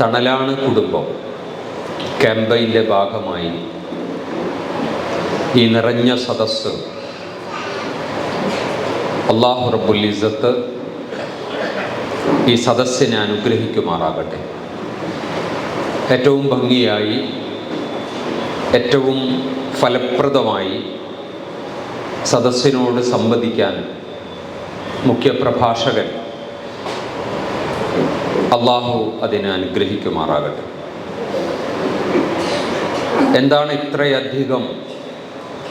തണലാണ് കുടുംബം. ക്യാമ്പയിന്റെ ഭാഗമായി ഈ നിറഞ്ഞ സദസ്സ് അള്ളാഹു റബ്ബുൽ ഇസത്ത് ഈ സദസ്സിനെ അനുഗ്രഹിക്കുമാറാകട്ടെ. ഏറ്റവും ഭംഗിയായി ഏറ്റവും ഫലപ്രദമായി സദസ്സിനോട് സംവദിക്കാൻ മുഖ്യപ്രഭാഷകൻ അള്ളാഹു അതിനെ അനുഗ്രഹിക്കുമാറാകട്ടെ. എന്താണ് ഇത്രയധികം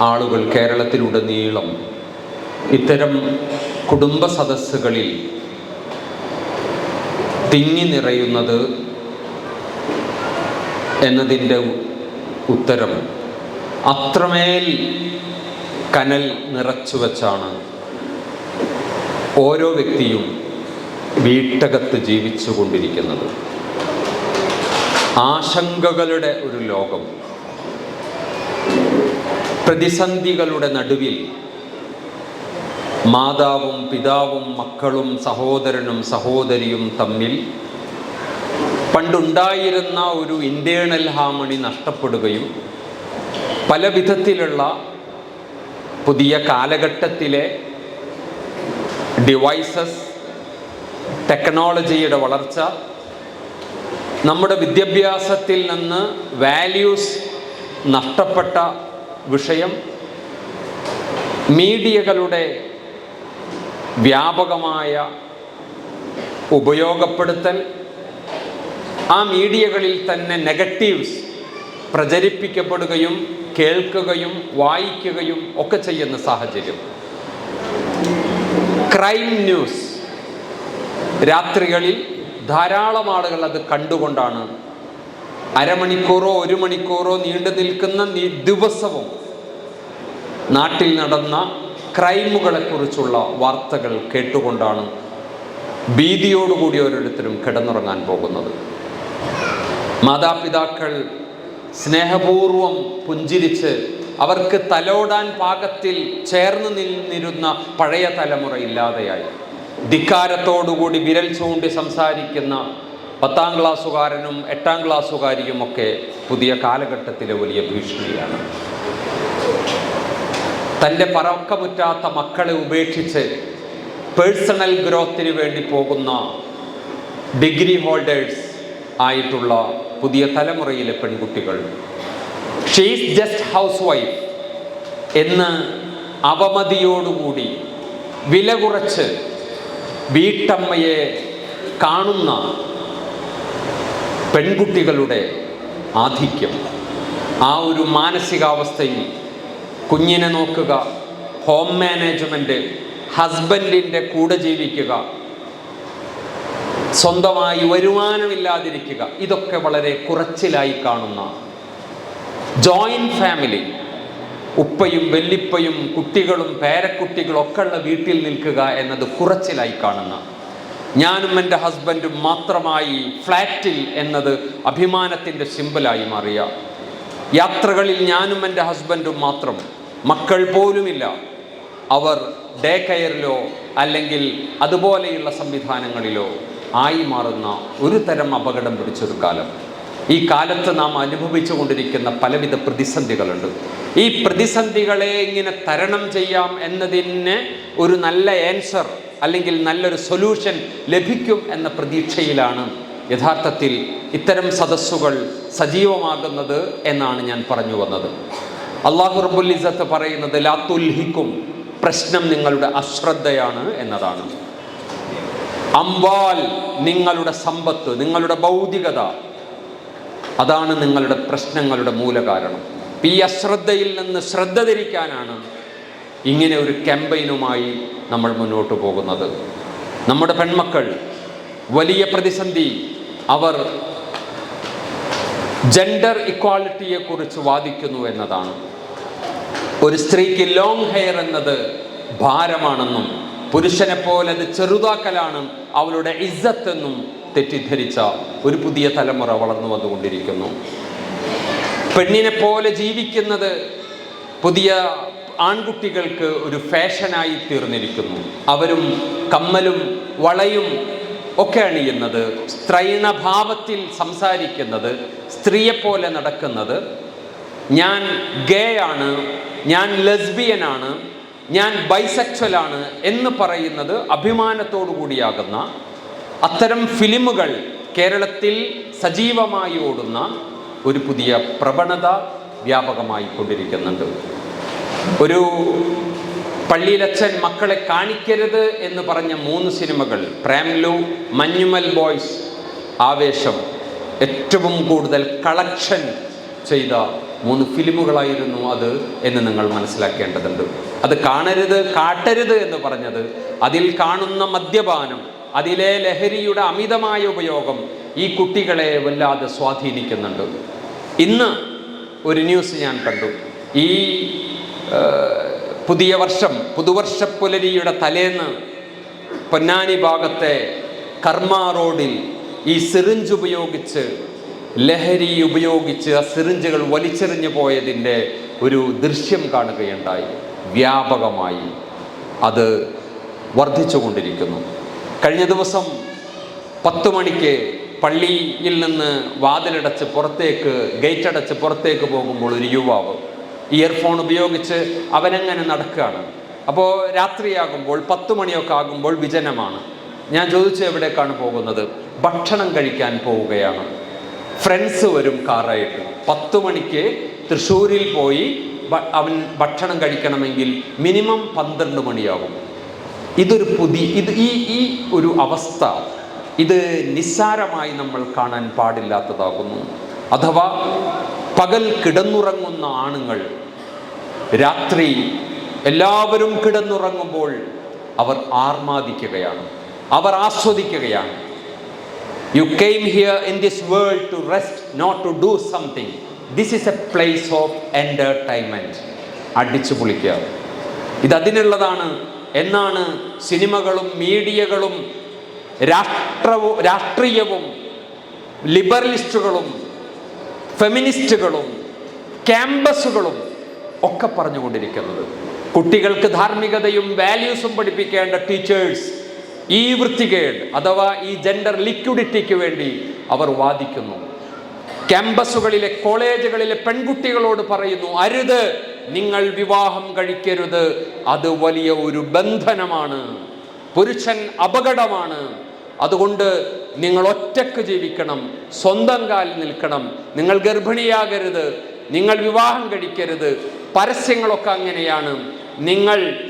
ആളുകൾ കേരളത്തിലുടനീളം ഇത്തരം കുടുംബ സദസ്സുകളിൽ തിങ്ങി നിറയുന്നത് എന്നതിന്റെ ഉത്തരം അത്രമേൽ കനൽ നിറച്ചു വച്ചാണ് ഓരോ വ്യക്തിയും വീട്ടകത്ത് ജീവിച്ചു കൊണ്ടിരിക്കുന്നത് ആശങ്കകളുടെ ഒരു ലോകം. പ്രതിസന്ധികളുടെ നടുവിൽ മാതാവും പിതാവും മക്കളും സഹോദരനും സഹോദരിയും തമ്മിൽ പണ്ടുണ്ടായിരുന്ന ഒരു ഇന്റേണൽ ഹാമണി നഷ്ടപ്പെടുകയും പല വിധത്തിലുള്ള പുതിയ കാലഘട്ടത്തിലെ ഡിവൈസസ് ടെക്നോളജിയുടെ വളർച്ച നമ്മുടെ വിദ്യാഭ്യാസത്തിൽ നിന്ന് വാല്യൂസ് നഷ്ടപ്പെട്ട വിഷയം മീഡിയകളുടെ വ്യാപകമായ ഉപയോഗപ്പെടുത്തൽ ആ മീഡിയകളിൽ തന്നെ നെഗറ്റീവ്സ് പ്രചരിപ്പിക്കപ്പെടുകയും കേൾക്കുകയും വായിക്കുകയും ഒക്കെ ചെയ്യുന്ന സാഹചര്യം. Crime news. രാത്രികളിൽ ധാരാളം ആളുകൾ അത് കണ്ടുകൊണ്ടാണ്. അരമണിക്കൂറോ ഒരു മണിക്കൂറോ നീണ്ടു നിൽക്കുന്ന ദിവസവും നാട്ടിൽ നടന്ന ക്രൈമുകളെക്കുറിച്ചുള്ള വാർത്തകൾ കേട്ടുകൊണ്ടാണ് ഭീതിയോടുകൂടി ഓരോരുത്തരും കിടന്നുറങ്ങാൻ പോകുന്നത്. മാതാപിതാക്കൾ സ്നേഹപൂർവം പുഞ്ചിരിച്ച് അവർക്ക് തലോടാൻ പാകത്തിൽ ചേർന്ന് നിന്നിരുന്ന പഴയ തലമുറ ഇല്ലാതെയായി. ധിക്കാരത്തോടുകൂടി വിരൽ ചൂണ്ടി സംസാരിക്കുന്ന പത്താം ക്ലാസ്സുകാരനും എട്ടാം ക്ലാസ്സുകാരിയും ഒക്കെ പുതിയ കാലഘട്ടത്തിലെ വലിയ ഭീഷണിയാണ്. തന്റെ പറക്കമുറ്റാത്ത മക്കളെ ഉപേക്ഷിച്ച് പേഴ്സണൽ ഗ്രോത്തിന് വേണ്ടി പോകുന്ന ഡിഗ്രി ഹോൾഡേഴ്സ് ആയിട്ടുള്ള പുതിയ തലമുറയിലെ പെൺകുട്ടികൾ. ഷീസ് ജസ്റ്റ് ഹൗസ് വൈഫ് എന്ന് അവമതിയോടുകൂടി വില കുറച്ച് വീട്ടമ്മയെ കാണുന്ന പെൺകുട്ടികളുടെ ആധിക്യം. ആ ഒരു മാനസികാവസ്ഥയിൽ കുഞ്ഞിനെ നോക്കുക ഹോം മാനേജ്മെന്റ് ഹസ്ബൻഡിന്റെ കൂടെ ജീവിക്കുക സ്വന്തമായി വരുമാനമില്ലാതിരിക്കുക ഇതൊക്കെ വളരെ കുറച്ചിലായി കാണുന്ന ജോയിന്റ് ഫാമിലി ഉപ്പയും വെല്ലിപ്പയും കുട്ടികളും പേരക്കുട്ടികളും ഒക്കെ ഉള്ള വീട്ടിൽ നിൽക്കുക എന്നത് കുറച്ചിലായി കാണുന്ന. ഞാനും എന്റെ ഹസ്ബൻഡും മാത്രമായി ഫ്ലാറ്റിൽ എന്നത് അഭിമാനത്തിന്റെ സിമ്പിളായി മാറിയ. യാത്രകളിൽ ഞാനും എന്റെ ഹസ്ബൻഡും മാത്രം. മക്കൾ പോലുമില്ല. അവർ ഡേ കെയറിലോ അല്ലെങ്കിൽ അതുപോലെയുള്ള സംവിധാനങ്ങളിലോ ആയി മാറുന്ന ഒരു തരം അപകടം പിടിച്ചൊരു കാലം. ഈ കാലത്ത് നാം അനുഭവിച്ചു കൊണ്ടിരിക്കുന്ന പലവിധ പ്രതിസന്ധികളുണ്ട്. ഈ പ്രതിസന്ധികളെ ഇങ്ങനെ തരണം ചെയ്യാം എന്നതിന് ഒരു നല്ല ആൻസർ അല്ലെങ്കിൽ നല്ലൊരു സൊല്യൂഷൻ ലഭിക്കും എന്ന പ്രതീക്ഷയിലാണ് യഥാർത്ഥത്തിൽ ഇത്തരം സദസ്സുകൾ സജീവമാകുന്നത് എന്നാണ് ഞാൻ പറഞ്ഞു വന്നത്. അള്ളാഹു റബ്ബുൽ ഇസത്ത് പറയുന്നത് ലാത്തുൽഹിക്കും പ്രശ്നം നിങ്ങളുടെ അശ്രദ്ധയാണ് എന്നതാണ്. അമ്പാൽ നിങ്ങളുടെ സമ്പത്ത് നിങ്ങളുടെ ഭൗതികത അതാണ് നിങ്ങളുടെ പ്രശ്നങ്ങളുടെ മൂലകാരണം. ഈ അശ്രദ്ധയിൽ നിന്ന് ശ്രദ്ധ തിരിക്കാനാണ് ഇങ്ങനെ ഒരു ക്യാമ്പയിനുമായി നമ്മൾ മുന്നോട്ട് പോകുന്നത്. നമ്മുടെ പെൺമക്കൾ വലിയ പ്രതിസന്ധി അവർ ജെൻഡർ ഇക്വാളിറ്റിയെക്കുറിച്ച് വാദിക്കുന്നു എന്നതാണ്. ഒരു സ്ത്രീക്ക് ലോങ് ഹെയർ എന്നത് ഭാരമാണെന്നും പുരുഷനെ പോലെ അത് ചെറുതാക്കലാണ് അവളുടെ ഇസ്സത്തെന്നും തെറ്റിദ്ധരിച്ച ഒരു പുതിയ തലമുറ വളർന്നു വന്നുകൊണ്ടിരിക്കുന്നു. പെണ്ണിനെ പോലെ ജീവിക്കുന്നത് പുതിയ ആൺകുട്ടികൾക്ക് ഒരു ഫാഷനായി തീർന്നിരിക്കുന്നു. അവരും കമ്മലും വളയും ഒക്കെ അണിയുന്നത് സ്ത്രൈണഭാവത്തിൽ സംസാരിക്കുന്നത് സ്ത്രീയെപ്പോലെ നടക്കുന്നത്. ഞാൻ ഗേ ആണ് ഞാൻ ലെസ്ബിയനാണ് ഞാൻ ബൈസെക്ച്വലാണ് എന്ന് പറയുന്നത് അഭിമാനത്തോടു കൂടിയാകുന്ന അത്തരം ഫിലിമുകൾ കേരളത്തിൽ സജീവമായി ഓടുന്ന ഒരു പുതിയ പ്രവണത വ്യാപകമായി കൊണ്ടിരിക്കുന്നുണ്ട്. ഒരു പള്ളിയിലച്ഛൻ മക്കളെ കാണിക്കരുത് എന്ന് പറഞ്ഞ മൂന്ന് സിനിമകൾ പ്രേംലു മഞ്ഞുമൽ ബോയ്സ് ആവേശം ഏറ്റവും കൂടുതൽ കളക്ഷൻ ചെയ്ത മൂന്ന് ഫിലിമുകളായിരുന്നു അത് എന്ന് നിങ്ങൾ മനസ്സിലാക്കേണ്ടതുണ്ട്. അത് കാണരുത് കാട്ടരുത് എന്ന് പറഞ്ഞത് അതിൽ കാണുന്ന മദ്യപാനം അതിലെ ലഹരിയുടെ അമിതമായ ഉപയോഗം ഈ കുട്ടികളെ വല്ലാതെ സ്വാധീനിക്കുന്നുണ്ട്. ഇന്ന് ഒരു ന്യൂസ് ഞാൻ കണ്ടു. ഈ പുതിയ വർഷം പുതുവർഷ പുലരിയുടെ തലേന്ന് പൊന്നാനി ഭാഗത്തെ കർമ്മ റോഡിൽ ഈ സിറിഞ്ച് ഉപയോഗിച്ച് ലഹരി ഉപയോഗിച്ച് ആ സിറിഞ്ചുകൾ വലിച്ചെറിഞ്ഞു പോയതിന്റെ ഒരു ദൃശ്യം കാണുകയുണ്ടായി. വ്യാപകമായി അത് വർദ്ധിച്ചുകൊണ്ടിരിക്കുന്നു. കഴിഞ്ഞ ദിവസം പത്ത് മണിക്ക് പള്ളിയിൽ നിന്ന് വാതിലടച്ച് പുറത്തേക്ക് ഗേറ്റ് അടച്ച് പുറത്തേക്ക് പോകുമ്പോൾ ഒരു യുവാവ് ഇയർഫോൺ ഉപയോഗിച്ച് അവനങ്ങനെ നടക്കുകയാണ്. അപ്പോൾ രാത്രിയാകുമ്പോൾ പത്ത് മണിയൊക്കെ ആകുമ്പോൾ വിജനമാണ്. ഞാൻ ചോദിച്ചു എവിടേക്കാണ് പോകുന്നത്? ഭക്ഷണം കഴിക്കാൻ പോവുകയാണ്. ഫ്രണ്ട്സ് വരും കാറായിട്ട്. പത്ത് മണിക്ക് തൃശ്ശൂരിൽ പോയി അവൻ ഭക്ഷണം കഴിക്കണമെങ്കിൽ മിനിമം പന്ത്രണ്ട് മണിയാകും. ഇതൊരു പുതിയ ഇത് ഈ ഈ ഒരു അവസ്ഥ ഇത് നിസ്സാരമായി നമ്മൾ കാണാൻ പാടില്ലാത്തതാകുന്നു. അഥവാ പകൽ കിടന്നുറങ്ങുന്ന ആണുങ്ങൾ രാത്രി എല്ലാവരും കിടന്നുറങ്ങുമ്പോൾ അവർ ആർമാദിക്കുകയാണ് അവർ ആസ്വദിക്കുകയാണ്. You came here in this world to rest not to do something this is a place of entertainment അടിച്ചു പൊളിക്കുക. ഇതതിനുള്ളതാണ് എന്നാണ് സിനിമകളും മീഡിയകളും രാഷ്ട്രവും രാഷ്ട്രീയവും ലിബറലിസ്റ്റുകളും ഫെമിനിസ്റ്റുകളും ക്യാമ്പസുകളും ഒക്കെ പറഞ്ഞുകൊണ്ടിരിക്കുന്നത്. കുട്ടികൾക്ക് ധാർമ്മികതയും വാല്യൂസും പഠിപ്പിക്കേണ്ട ടീച്ചേഴ്സ് ഈ വൃത്തികേട് അഥവാ ഈ ജെൻഡർ ലിക്വിഡിറ്റിക്ക് വേണ്ടി അവർ വാദിക്കുന്നു. ക്യാമ്പസുകളിലെ കോളേജുകളിലെ പെൺകുട്ടികളോട് പറയുന്നു അരുത് നിങ്ങൾ വിവാഹം കഴിക്കരുത്. അത് വലിയ ഒരു ബന്ധനമാണ്. പുരുഷൻ അപകടമാണ്. അതുകൊണ്ട് നിങ്ങൾ ഒറ്റയ്ക്ക് ജീവിക്കണം. സ്വന്തം കാലിൽ നിൽക്കണം. നിങ്ങൾ ഗർഭിണിയാകരുത്. നിങ്ങൾ വിവാഹം കഴിക്കരുത്. പരസ്യങ്ങളൊക്കെ അങ്ങനെയാണ്. നിങ്ങൾ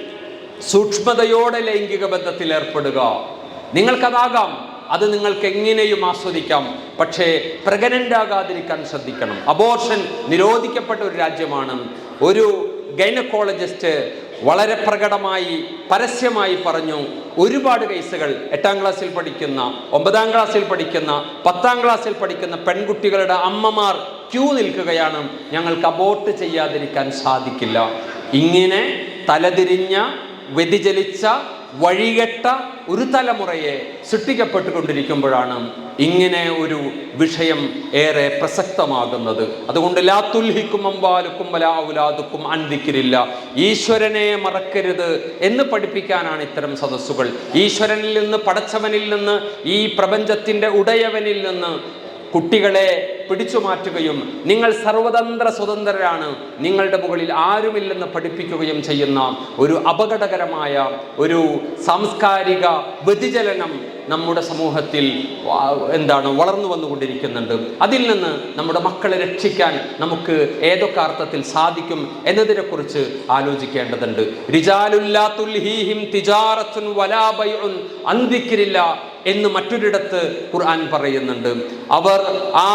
സൂക്ഷ്മതയോടെ ലൈംഗിക ബന്ധത്തിൽ ഏർപ്പെടുക. നിങ്ങൾക്കതാകാം. അത് നിങ്ങൾക്ക് എങ്ങനെയും ആസ്വദിക്കാം. പക്ഷേ പ്രഗ്നന്റ് ആകാതിരിക്കാൻ ശ്രദ്ധിക്കണം. അബോർഷൻ നിരോധിക്കപ്പെട്ട ഒരു രാജ്യമാണ്. ഒരു ഗൈനക്കോളജിസ്റ്റ് വളരെ പ്രകടമായി പരസ്യമായി പറഞ്ഞു ഒരുപാട് കേസുകൾ എട്ടാം ക്ലാസ്സിൽ പഠിക്കുന്ന ഒമ്പതാം ക്ലാസ്സിൽ പഠിക്കുന്ന പത്താം ക്ലാസ്സിൽ പഠിക്കുന്ന പെൺകുട്ടികളുടെ അമ്മമാർ ക്യൂ നിൽക്കുകയാണ്. ഞങ്ങൾക്ക് അബോർട്ട് ചെയ്യാതിരിക്കാൻ സാധിക്കില്ല. ഇങ്ങനെ തലതിരിഞ്ഞ വ്യതിചലിച്ച വഴികെട്ട ഒരു തലമുറയെ സൃഷ്ടിക്കപ്പെട്ടുകൊണ്ടിരിക്കുമ്പോഴാണ് ഇങ്ങനെ ഒരു വിഷയം ഏറെ പ്രസക്തമാകുന്നത്. അതുകൊണ്ട് ലാത്തുൽഹിക്കും അമ്പാലുക്കും വലാവുലാദുക്കും അൻതിക്കിരില്ല ഈശ്വരനെ മറക്കരുത് എന്ന് പഠിപ്പിക്കാനാണ് ഇത്തരം സദസ്സുകൾ. ഈശ്വരനിൽ നിന്ന് പടച്ചവനിൽ നിന്ന് ഈ പ്രപഞ്ചത്തിന്റെ ഉടയവനിൽ നിന്ന് കുട്ടികളെ പിടിച്ചു മാറ്റുകയും നിങ്ങൾ സർവതന്ത്ര സ്വതന്ത്രരാണ് നിങ്ങളുടെ മുകളിൽ ആരുമില്ലെന്ന് പഠിപ്പിക്കുകയും ചെയ്യുന്ന ഒരു അപകടകരമായ ഒരു സാംസ്കാരിക വ്യതിചലനം നമ്മുടെ സമൂഹത്തിൽ എന്താണ് വളർന്നു വന്നുകൊണ്ടിരിക്കുന്നുണ്ട്. അതിൽ നിന്ന് നമ്മുടെ മക്കളെ രക്ഷിക്കാൻ നമുക്ക് ഏതൊക്കെ അർത്ഥത്തിൽ സാധിക്കും എന്നതിനെക്കുറിച്ച് ആലോചിക്കേണ്ടതുണ്ട്. എന്ന് മറ്റൊരിടത്ത് ഖുർആൻ പറയുന്നുണ്ട്. അവർ ആ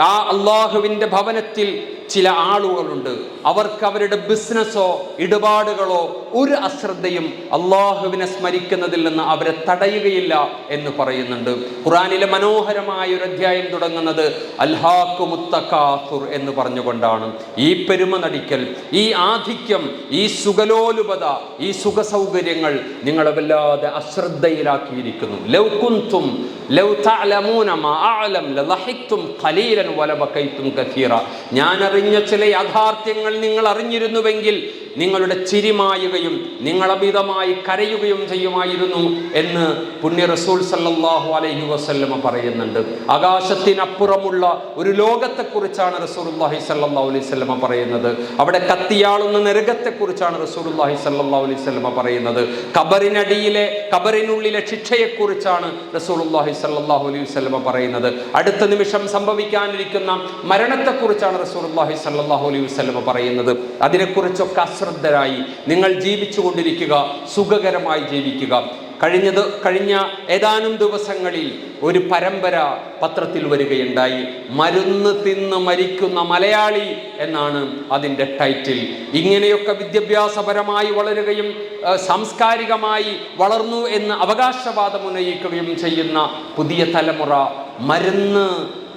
ആ അള്ളാഹുവിന്റെ ഭവനത്തിൽ ചില ആളുകളുണ്ട്. അവർക്ക് അവരുടെ ബിസിനസ്സോ ഇടപാടുകളോ ഒരു അശ്രദ്ധയും അള്ളാഹുവിനെ സ്മരിക്കുന്നതിൽ നിന്ന് അവരെ തടയുകയില്ല എന്ന് പറയുന്നുണ്ട്. ഖുറാനിലെ മനോഹരമായ ഒരു അധ്യായം തുടങ്ങുന്നത് അൽഹാഖു മുത്തക്കാസുർ എന്ന് പറഞ്ഞുകൊണ്ടാണ്. ഈ പെരുമ നടിക്കൽ ഈ ആധിക്യം ഈ സുഖലോലുപത ഈ സുഖ സൗകര്യങ്ങൾ നിങ്ങളെ വല്ലാതെ അശ്രദ്ധയിലാക്കിയിരിക്കുന്നു. ലൗകുന്തും ലൗ തഅലമൂന മാ അഅലം ലളഹിക്തും ഖലീലൻ വലബകൈതും കഥീറ ഞാൻ അറിഞ്ഞ ചില യാഥാർത്ഥ്യങ്ങൾ നിങ്ങൾ അറിഞ്ഞിരുന്നുവെങ്കിൽ നിങ്ങളുടെ ചിരിമായുകയും നിങ്ങളഭിതമായി കരയുകയും ചെയ്യുമായിരുന്നു എന്ന് പുണ്യ റസൂൽ സല്ലാഹു അലൈഹി വസല്ലമ പറയുന്നുണ്ട്. ആകാശത്തിനപ്പുറമുള്ള ഒരു ലോകത്തെക്കുറിച്ചാണ് റസൂലുള്ളാഹി സല്ലല്ലാഹു അലൈഹി വസല്ലമ പറയുന്നത്. അവിടെ കത്തിയാളുന്ന നരകത്തെക്കുറിച്ചാണ് റസൂലുള്ളാഹി സല്ലല്ലാഹു അലൈഹി വസല്ലമ പറയുന്നത്. കബറിനടിയിലെ കബറിനുള്ളിലെ ശിക്ഷയെക്കുറിച്ചാണ് റസൂലുള്ളാഹി സല്ലാഹു അലൈഹി വസല്ലമ പറയുന്നത്. അടുത്ത നിമിഷം സംഭവിക്കാനിരിക്കുന്ന മരണത്തെക്കുറിച്ചാണ് റസൂലുള്ളാഹി സല്ലാഹു അലൈഹി വസല്ലമ പറയുന്നത്. അതിനെക്കുറിച്ചൊക്കെ അശ്രദ്ധരായി നിങ്ങൾ ജീവിച്ചു കൊണ്ടിരിക്കുക സുഖകരമായി ജീവിക്കുക. കഴിഞ്ഞത് കഴിഞ്ഞ ഏതാനും ദിവസങ്ങളിൽ ഒരു പരമ്പര പത്രത്തിൽ വരികയുണ്ടായി. മരുന്ന് തിന്ന് മരിക്കുന്ന മലയാളി എന്നാണ് അതിന്റെ ടൈറ്റിൽ. ഇങ്ങനെയൊക്കെ വിദ്യാഭ്യാസപരമായി വളരുകയും സാംസ്കാരികമായി വളർന്നു എന്ന് അവകാശവാദം ഉന്നയിക്കുകയും ചെയ്യുന്ന പുതിയ തലമുറ മരുന്ന്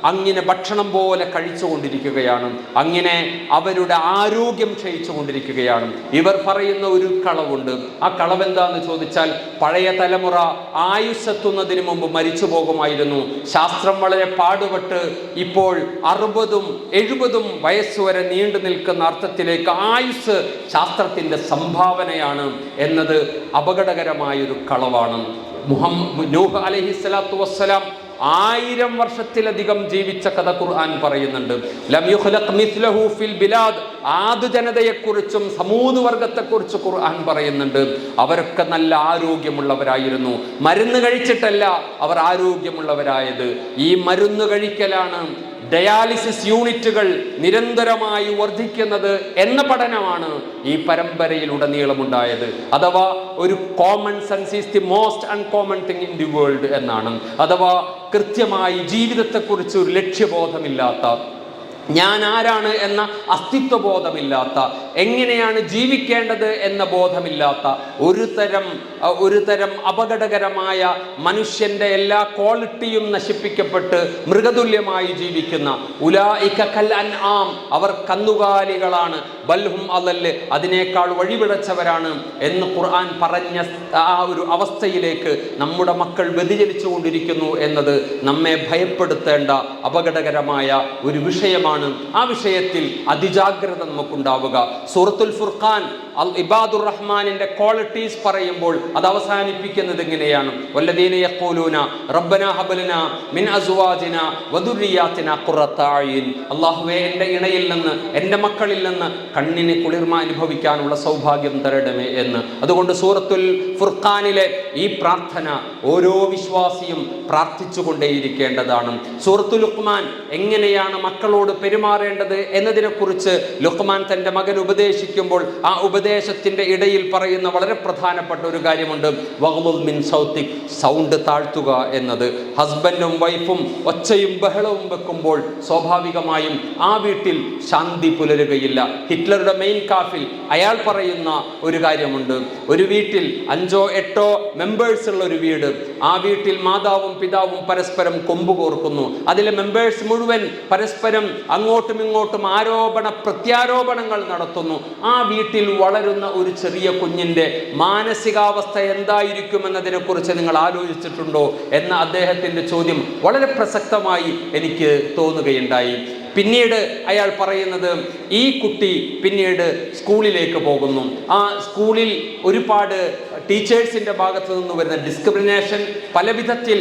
അങ്ങനെ ഭക്ഷണം പോലെ കഴിച്ചുകൊണ്ടിരിക്കുകയാണ്. അങ്ങനെ അവരുടെ ആരോഗ്യം ക്ഷയിച്ചുകൊണ്ടിരിക്കുകയാണ്. ഇവർ പറയുന്ന ഒരു കളവുണ്ട്. ആ കളവ് എന്താന്ന് ചോദിച്ചാൽ പഴയ തലമുറ ആയുസ്സെത്തുന്നതിന് മുമ്പ് മരിച്ചു പോകുമായിരുന്നു ശാസ്ത്രം വളരെ പാടുപെട്ട് ഇപ്പോൾ അറുപതും എഴുപതും വയസ്സുവരെ നീണ്ടു നിൽക്കുന്ന അർത്ഥത്തിലേക്ക് ആയുസ് ശാസ്ത്രത്തിന്റെ സംഭാവനയാണ് എന്നത് അപകടകരമായൊരു കളവാണ്. മുഹമ്മദ് നൂഹ് അലഹി സ്വലാത്തു വസ്സലാം ആയിരം വർഷത്തിലധികം ജീവിച്ച കഥ ഖുർആൻ പറയുന്നുണ്ട്. ഫിൽ ബിലാദ്. ആദ് ജനതയെക്കുറിച്ചും സമൂത് വർഗത്തെക്കുറിച്ച് ഖുർആൻ പറയുന്നുണ്ട്. അവരൊക്കെ നല്ല ആരോഗ്യമുള്ളവരായിരുന്നു. മരുന്ന് കഴിച്ചിട്ടല്ല അവർ ആരോഗ്യമുള്ളവരായത്. ഈ മരുന്ന് കഴിക്കലാണ് ഡയാലിസിസ് യൂണിറ്റുകൾ നിരന്തരമായി വർദ്ധിക്കുന്നത് എന്ന പഠനമാണ് ഈ പരമ്പരയിലുടനീളമുണ്ടായത്. അഥവാ ഒരു common sense is the most uncommon thing in the world എന്നാണ്. അഥവാ കൃത്യമായി ജീവിതത്തെക്കുറിച്ച് ഒരു ലക്ഷ്യബോധമില്ലാത്ത ഞാൻ ആരാണ് എന്ന അസ്തിത്വ ബോധമില്ലാത്ത എങ്ങനെയാണ് ജീവിക്കേണ്ടത് എന്ന ബോധമില്ലാത്ത ഒരു തരം ഒരു തരം അപകടകരമായ മനുഷ്യന്റെ എല്ലാ ക്വാളിറ്റിയും നശിപ്പിക്കപ്പെട്ട് മൃഗതുല്യമായി ജീവിക്കുന്ന ഉലായിക കൽ അൻആം. അവർ കന്നുകാലികളാണ്. ബൽഹും അതല്ല് അതിനേക്കാൾ വഴിവിളച്ചവരാണ് എന്ന് ഖുർആൻ പറഞ്ഞ ആ ഒരു അവസ്ഥയിലേക്ക് നമ്മുടെ മക്കൾ വ്യതിചലിച്ചു കൊണ്ടിരിക്കുന്നു എന്നത് നമ്മെ ഭയപ്പെടുത്തേണ്ട അപകടകരമായ ഒരു വിഷയമാണ്. ആ വിഷയത്തിൽ അതിജാഗ്രത നമുക്കുണ്ടാവുക. സൂറത്തുൽ ഫുർഖാൻ അൽ ഇബാദുർ റഹ്മാനിന്റെ ക്വാളിറ്റീസ് പറയുമ്പോൾ അത് അവസാനിപ്പിക്കുന്നത് എങ്ങനെയാണ്? വല്ലദീന യഖൂലൂന മിൻ അല്ലാഹുവേ എന്റെ ഇണയിൽ നിന്ന് എന്റെ മക്കളിൽ നിന്ന് കണ്ണിന് കുളിർമ അനുഭവിക്കാനുള്ള സൗഭാഗ്യം തരടമേ എന്ന്. അതുകൊണ്ട് സൂറത്തുൽ ഫുർഖാനിലെ ഈ പ്രാർത്ഥന ഓരോ വിശ്വാസിയും പ്രാർത്ഥിച്ചുകൊണ്ടേയിരിക്കേണ്ടതാണ്. സൂറത്തുൽ ഉഖ്മാൻ എങ്ങനെയാണ് മക്കളോട് പെരുമാറേണ്ടത് എന്നതിനെക്കുറിച്ച് ലുഹ്മാൻ തന്റെ മകൻ ഉപദേശിക്കുമ്പോൾ ആ ഉപദേശത്തിന്റെ ഇടയിൽ പറയുന്ന വളരെ പ്രധാനപ്പെട്ട ഒരു കാര്യമുണ്ട്. മിൻ സൗത്തിക് സൗണ്ട് താഴ്ത്തുക എന്നത്. ഹസ്ബൻഡും വൈഫും ഒച്ചയും ബഹളവും വെക്കുമ്പോൾ സ്വാഭാവികമായും ആ വീട്ടിൽ ശാന്തി പുലരുകയില്ല. ഹിറ്റ്ലറുടെ മെയിൻ കാഫിൽ അയാൾ പറയുന്ന ഒരു കാര്യമുണ്ട്. ഒരു വീട്ടിൽ അഞ്ചോ എട്ടോ മെമ്പേഴ്സ് ഉള്ള ഒരു വീട് ആ വീട്ടിൽ മാതാവും പിതാവും പരസ്പരം കൊമ്പ് കോർക്കുന്നു അതിലെ മെമ്പേഴ്സ് മുഴുവൻ പരസ്പരം അങ്ങോട്ടും ഇങ്ങോട്ടും ആരോപണ പ്രത്യാരോപണങ്ങൾ നടത്തുന്നു. ആ വീട്ടിൽ വളരുന്ന ഒരു ചെറിയ കുഞ്ഞിന്റെ മാനസികാവസ്ഥ എന്തായിരിക്കുമെന്നതിനെ കുറിച്ച് നിങ്ങൾ ആലോചിച്ചിട്ടുണ്ടോ? എന്ന അദ്ദേഹത്തിന്റെ ചോദ്യം വളരെ പ്രസക്തമായി എനിക്ക് തോന്നുകയുണ്ടായി. പിന്നീട് അയാൾ പറയുന്നത് ഈ കുട്ടി പിന്നീട് സ്കൂളിലേക്ക് പോകുന്നു. ആ സ്കൂളിൽ ഒരുപാട് ടീച്ചേഴ്സിന്റെ ഭാഗത്തു നിന്ന് വരുന്ന ഡിസ്ക്രിമിനേഷൻ പല വിധത്തിൽ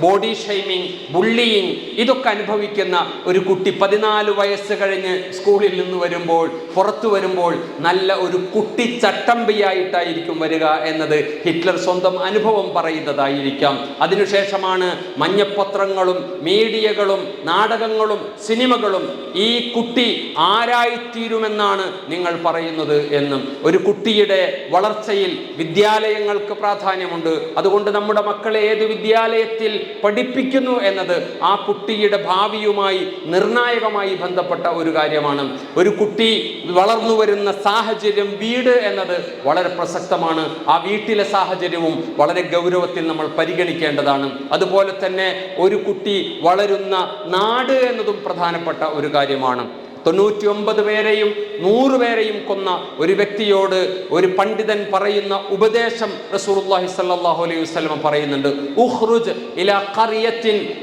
ബോഡി ഷെയ്മിങ് ബുള്ളിയിങ് ഇതൊക്കെ അനുഭവിക്കുന്ന ഒരു കുട്ടി പതിനാല് വയസ്സ് കഴിഞ്ഞ് സ്കൂളിൽ നിന്ന് വരുമ്പോൾ പുറത്തു വരുമ്പോൾ നല്ല ഒരു കുട്ടി ചട്ടമ്പിയായിട്ടായിരിക്കും വരിക എന്നത് ഹിറ്റ്ലർ സ്വന്തം അനുഭവം പറയുന്നതായിരിക്കാം. അതിനുശേഷമാണ് മഞ്ഞപ്പത്രങ്ങളും മീഡിയകളും നാടകങ്ങളും സിനിമകളും ഈ കുട്ടി ആരായിത്തീരുമെന്നാണ് നിങ്ങൾ പറയുന്നത് എന്നും. ഒരു കുട്ടിയുടെ വളർച്ചയിൽ വിദ്യാലയങ്ങൾക്ക് പ്രാധാന്യമുണ്ട്. അതുകൊണ്ട് നമ്മുടെ മക്കളെ ഏത് വിദ്യാലയത്തിൽ പഠിപ്പിക്കുന്നു എന്നത് ആ കുട്ടിയുടെ ഭാവിയുമായി നിർണായകമായി ബന്ധപ്പെട്ട ഒരു കാര്യമാണ്. ഒരു കുട്ടി വളർന്നു വരുന്ന സാഹചര്യം വീട് എന്നത് വളരെ പ്രസക്തമാണ്. ആ വീട്ടിലെ സാഹചര്യവും വളരെ ഗൗരവത്തിൽ നമ്മൾ പരിഗണിക്കേണ്ടതാണ്. അതുപോലെ തന്നെ ഒരു കുട്ടി വളരുന്ന നാട് എന്നതും പ്രധാനപ്പെട്ട ഒരു കാര്യമാണ്. തൊണ്ണൂറ്റി ഒമ്പത് പേരെയും നൂറ് പേരെയും കൊന്ന ഒരു വ്യക്തിയോട് ഒരു പണ്ഡിതൻ പറയുന്ന ഉപദേശം റസൂലുള്ളാഹി സല്ലാഹു അലൈഹി വസ്ലമ പറയുന്നുണ്ട്. ഉഹ്റുജ് ഇല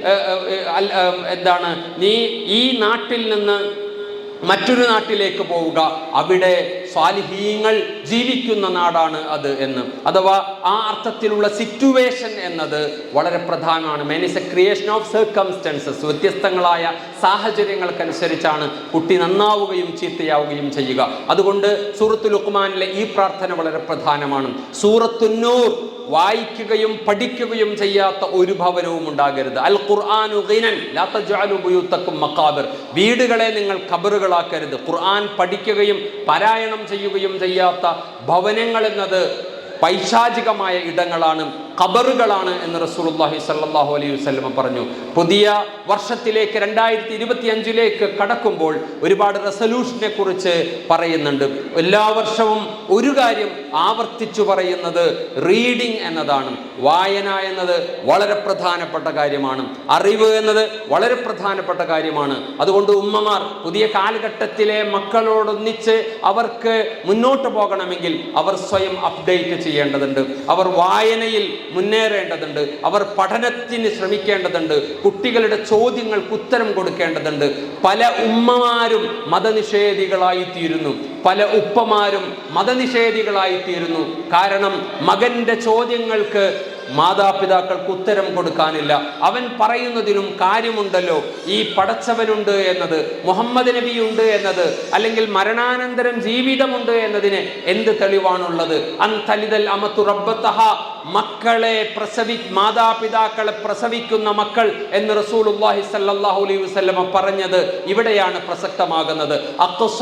ഏർ, എന്താണ് നീ ഈ നാട്ടിൽ നിന്ന് മറ്റൊരു നാട്ടിലേക്ക് പോവുക. അവിടെ സ്വാലിഹീങ്ങൾ ജീവിക്കുന്ന നാടാണ് അത് എന്ന്. അഥവാ ആ അർത്ഥത്തിലുള്ള സിറ്റുവേഷൻ എന്നത് വളരെ പ്രധാനമാണ്. Men is a creation of circumstances വ്യത്യസ്തങ്ങളായ സാഹചര്യങ്ങൾക്കനുസരിച്ചാണ് കുട്ടി നന്നാവുകയും ചീത്തയാവുകയും ചെയ്യുക. അതുകൊണ്ട് സൂറത്തു ലുക്മാനിലെ ഈ പ്രാർത്ഥന വളരെ പ്രധാനമാണ്. സൂറത്തുന്നൂർ വായിക്കുകയും പഠിക്കുകയും ചെയ്യാത്ത ഒരു ഭവനവും ഉണ്ടാകരുത്. അൽ ഖുർആാനു വീടുകളെ നിങ്ങൾ ഖബറുകളാക്കരുത്. ഖുർആൻ പഠിക്കുകയും പാരായണം ചെയ്യുകയും ചെയ്യാത്ത ഭവനങ്ങൾ എന്നത് പൈശാചികമായ ഇടങ്ങളാണ്. ഖബറുകളാണ് എന്ന് റസൂലുള്ളാഹി സല്ലാഹു അലൈഹി വസല്ലം പറഞ്ഞു. പുതിയ വർഷത്തിലേക്ക് രണ്ടായിരത്തി ഇരുപത്തി അഞ്ചിലേക്ക് കടക്കുമ്പോൾ ഒരുപാട് റെസൊല്യൂഷനെ കുറിച്ച് പറയുന്നുണ്ട്. എല്ലാ വർഷവും ഒരു കാര്യം ആവർത്തിച്ചു പറയുന്നത് റീഡിംഗ് എന്നതാണ്. വായന എന്നത് വളരെ പ്രധാനപ്പെട്ട കാര്യമാണ്. അറിവ് എന്നത് വളരെ പ്രധാനപ്പെട്ട കാര്യമാണ്. അതുകൊണ്ട് ഉമ്മമാർ പുതിയ കാലഘട്ടത്തിലെ മക്കളോടൊന്നിച്ച് അവർക്ക് മുന്നോട്ട് പോകണമെങ്കിൽ അവർ സ്വയം അപ്ഡേറ്റ് ചെയ്യേണ്ടതുണ്ട്. അവർ വായനയിൽ മുന്നേറേണ്ടതുണ്ട്. അവർ പഠനത്തിന് ശ്രമിക്കേണ്ടതുണ്ട്. കുട്ടികളുടെ ചോദ്യങ്ങൾക്ക് ഉത്തരം കൊടുക്കേണ്ടതുണ്ട്. പല ഉമ്മമാരും മതനിഷേധികളായി തീരുന്നു പല ഉപ്പമാരും മതനിഷേധികളായി തീരുന്നു കാരണം മകന്റെ ചോദ്യങ്ങൾക്ക് മാതാപിതാക്കൾക്ക് ഉത്തരം കൊടുക്കാനില്ല. അവൻ പറയുന്നതിനും കാര്യമുണ്ടല്ലോ. ഈ പടച്ചവനുണ്ട് എന്നത് മുഹമ്മദ് നബി ഉണ്ട് എന്നത് അല്ലെങ്കിൽ മരണാനന്തരം ജീവിതമുണ്ട് എന്നതിന് എന്ത് തെളിവാണുള്ളത്? അൻ അമത്തു റബ്ബത്തഹ മക്കളെ പ്രസവി മാതാപിതാക്കളെ പ്രസവിക്കുന്ന മക്കൾ എന്ന് റസൂലുള്ളാഹി സല്ലല്ലാഹു അലൈഹി വസല്ലമ പറഞ്ഞത് ഇവിടെയാണ് പ്രസക്തമാകുന്നത്. അഖ്സ